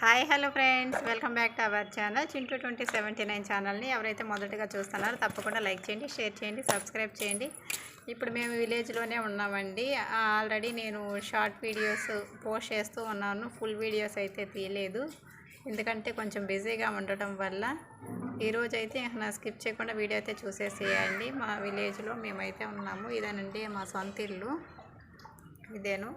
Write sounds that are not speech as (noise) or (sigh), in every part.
Hi hello friends. Welcome back to our channel. Chintu twenty seventy nine ఛానల్ని ఎవరైతే మొదటగా చూస్తున్నారో తప్పకుండా లైక్ చేయండి షేర్ చేయండి సబ్స్క్రైబ్ చేయండి. ఇప్పుడు మేము విలేజ్లోనే ఉన్నామండి. ఆల్రెడీ నేను షార్ట్ వీడియోస్ పోస్ట్ చేస్తూ ఉన్నాను. ఫుల్ వీడియోస్ అయితే తీయలేదు. ఎందుకంటే కొంచెం బిజీగా ఉండటం వల్ల ఈరోజు అయితే నా స్కిప్ చేయకుండా వీడియో అయితే చూసేసేయండి. మా విలేజ్లో మేమైతే ఉన్నాము. ఇదేనండి మా సొంత ఇల్లు ఇదేను.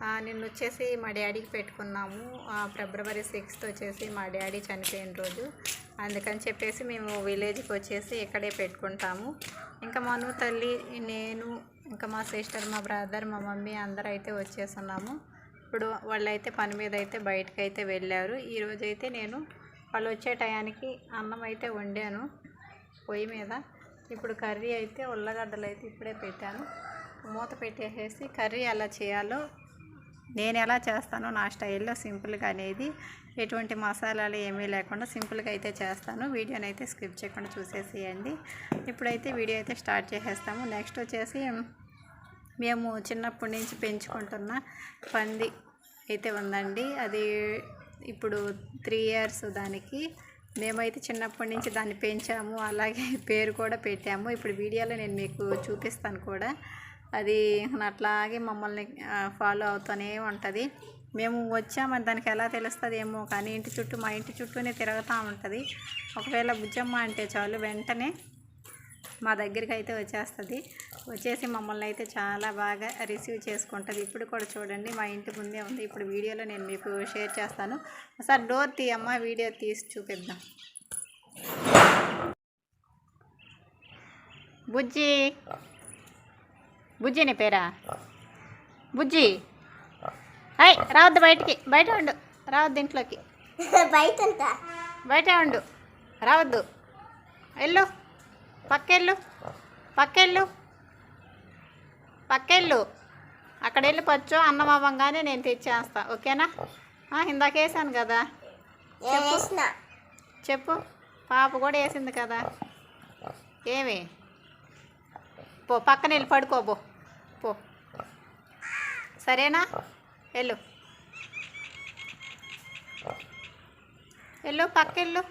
నిన్న వచ్చేసి మా డాడీకి పెట్టుకున్నాము. ఆ, ఫిబ్రవరి సిక్స్త్ వచ్చేసి మా డాడీ చనిపోయిన రోజు. అందుకని చెప్పేసి మేము విలేజ్కి వచ్చేసి ఇక్కడే పెట్టుకుంటాము. ఇంకా మను తల్లి నేను ఇంకా మా సిస్టర్ మా బ్రదర్ మా మమ్మీ అందరూ అయితే వచ్చేస్తున్నాము. ఇప్పుడు వాళ్ళైతే పని మీద అయితే బయటకు అయితే వెళ్ళారు. ఈరోజు అయితే నేను వాళ్ళు వచ్చే టయానికి అన్నం అయితే వండాను పొయ్యి మీద. ఇప్పుడు కర్రీ అయితే ఉల్లగడ్డలు అయితే ఇప్పుడే పెట్టాను. మూత పెట్టేసేసి కర్రీ ఎలా చేయాలో నేను ఎలా చేస్తానో నా స్టైల్లో సింపుల్గా అనేది ఎటువంటి మసాలాలు ఏమీ లేకుండా సింపుల్గా అయితే చేస్తాను. వీడియోని అయితే స్కిప్ చేయకుండా చూసేసేయండి. ఇప్పుడైతే వీడియో అయితే స్టార్ట్ చేసేస్తాము. నెక్స్ట్ వచ్చేసి మేము చిన్నప్పటి నుంచి పెంచుకుంటున్న పంది అయితే ఉందండి. అది ఇప్పుడు త్రీ ఇయర్స్ దానికి మేమైతే చిన్నప్పటి నుంచి దాన్ని పెంచాము. అలాగే (laughs) పేరు కూడా పెట్టాము. ఇప్పుడు వీడియోలో నేను మీకు చూపిస్తాను కూడా. అది అట్లాగే మమ్మల్ని ఫాలో అవుతూనే ఉంటుంది. మేము వచ్చామని దానికి ఎలా తెలుస్తుంది ఏమో కానీ ఇంటి చుట్టూ మా ఇంటి చుట్టూనే తిరుగుతూ ఉంటుంది. ఒకవేళ బుజ్జమ్మ అంటే చాలు వెంటనే మా దగ్గరికి అయితే వచ్చేస్తుంది. వచ్చేసి మమ్మల్ని అయితే చాలా బాగా రిసీవ్ చేసుకుంటుంది. ఇప్పుడు కూడా చూడండి మా ఇంటి ముందే ఉంది. ఇప్పుడు వీడియోలో నేను మీకు షేర్ చేస్తాను. ఒకసారి డోర్ తీయమ్మ వీడియో తీసి చూపిద్దాం. బుజ్జి! బుజ్జి నీ పేరా? బుజ్జి. అయ్ రావద్దు బయటికి. బయట ఉండు. రావద్దు ఇంట్లోకి. (laughs) బయట బయట ఉండు. రావద్దు. వెళ్ళు. పక్కెళ్ళు. పక్కెళ్ళు. పక్కెళ్ళు. అక్కడ వెళ్ళి పచ్చు అన్నం అవ్వంగానే నేను తెచ్చేస్తా. ఓకేనా? ఆ, ఇందాక వేసాను కదా. వేసిన? చెప్పు. పాప కూడా వేసింది కదా. ఏమి? పో పక్కన వెళ్ళి పడుకో పో పో సరేనా? వెళ్ళు. వెళ్ళు పక్కెళ్ళు.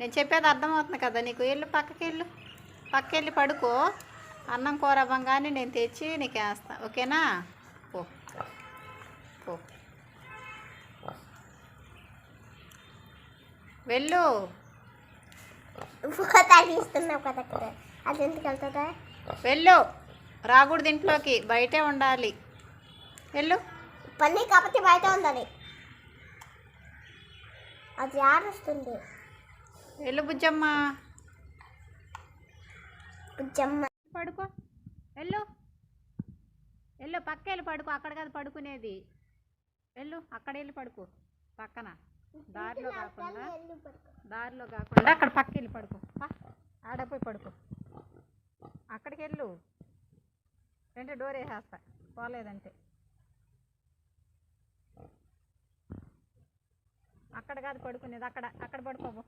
నేను చెప్పేది అర్థమవుతుంది కదా నీకు. వెళ్ళు పక్కకి వెళ్ళు పక్కెళ్ళి పడుకో. అన్నం కూర అవ్వంగానే నేను తెచ్చి నీకు వేస్తా. ఓకేనా? పో. పో. వెళ్ళు. ఫోటో తీస్తున్నావు కదా అక్కడ. అది ఎందుకు వెళ్తుందా? వెళ్ళు. రాకూడదు ఇంట్లోకి బయటే ఉండాలి. వెళ్ళు. పని కాకపోతే బయట ఉండాలి. అది ఆడొస్తుంది. వెళ్ళు బుజ్జమ్మ. జమ్మ పడుకో. వెళ్ళు. వెళ్ళు పక్క వెళ్ళి పడుకో. అక్కడ కాదు పడుకునేది. వెళ్ళు అక్కడ వెళ్ళి పడుకో. పక్కన. దారిలో కాకుండా దారిలో కాకుండా అక్కడ పక్క వెళ్ళి పడుకో. ఆడపోయి పడుకో. అక్కడికి వెళ్ళు. అంటే డోర్ వేసేస్తా. పోలేదంటే. అక్కడ కాదు పడుకునేది. అక్కడ అక్కడ పడుకోబో